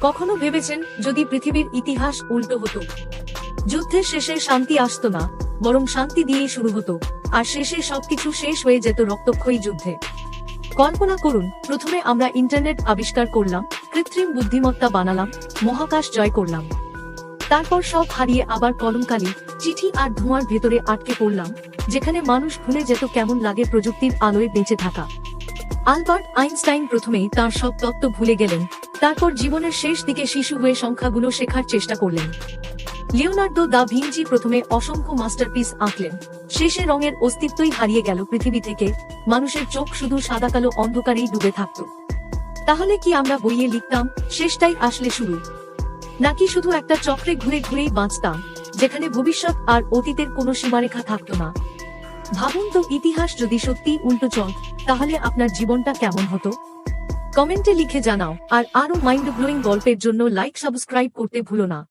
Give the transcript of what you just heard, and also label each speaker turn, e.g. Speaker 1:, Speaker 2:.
Speaker 1: কখনো ভেবেছেন যদি পৃথিবীর ইতিহাস উল্টো হতো? যুদ্ধের শেষে শান্তি আসতো না, বরং শান্তি দিয়েই শুরু হতো, আর শেষে সবকিছু শেষ হয়ে যেত রক্তক্ষয়ী যুদ্ধে। কল্পনা করুন, প্রথমে আমরা ইন্টারনেট আবিষ্কার করলাম, কৃত্রিম বুদ্ধিমত্তা বানালাম, মহাকাশ জয় করলাম। তারপর সব হারিয়ে আবার কলমকালি, চিঠি আর ধোঁয়ার ভেতরে আটকে পড়লাম, যেখানে মানুষ ভুলে যেত কেমন লাগে প্রযুক্তির আলোয় বেঁচে থাকা। আলবার্ট আইনস্টাইন প্রথমেই তার সব তত্ত্ব ভুলে গেলেন তারপর জীবনের শেষ দিকে শিশু হয়ে সংখ্যাগুলো শেখার চেষ্টা করলেন। লিওনার্দো দা ভিঞ্চি প্রথমে অসংখ্য মাস্টারপিস আঁকলেন। শেষে রঙের অস্তিত্বই হারিয়ে গেল পৃথিবী থেকে, মানুষের চোখ শুধু সাদা কালো অন্ধকারেই ডুবে থাকত। তাহলে কি আমরা বইয়ে লিখতাম, শেষটাই আসলে শুরু? নাকি শুধু একটা চক্রে ঘুরে ঘুরেই বাঁচতাম, যেখানে ভবিষ্যৎ আর অতীতের কোনো সীমারেখা থাকতো না? ভাবুন তো ইতিহাস যদি সত্যি উল্টো চল, তাহলে আপনার জীবনটা কেমন হতো? কমেন্টে লিখে জানাও আর আরও মাইন্ড ব্লোয়িং গল্পের জন্য লাইক সাবস্ক্রাইব করতে ভুলো না।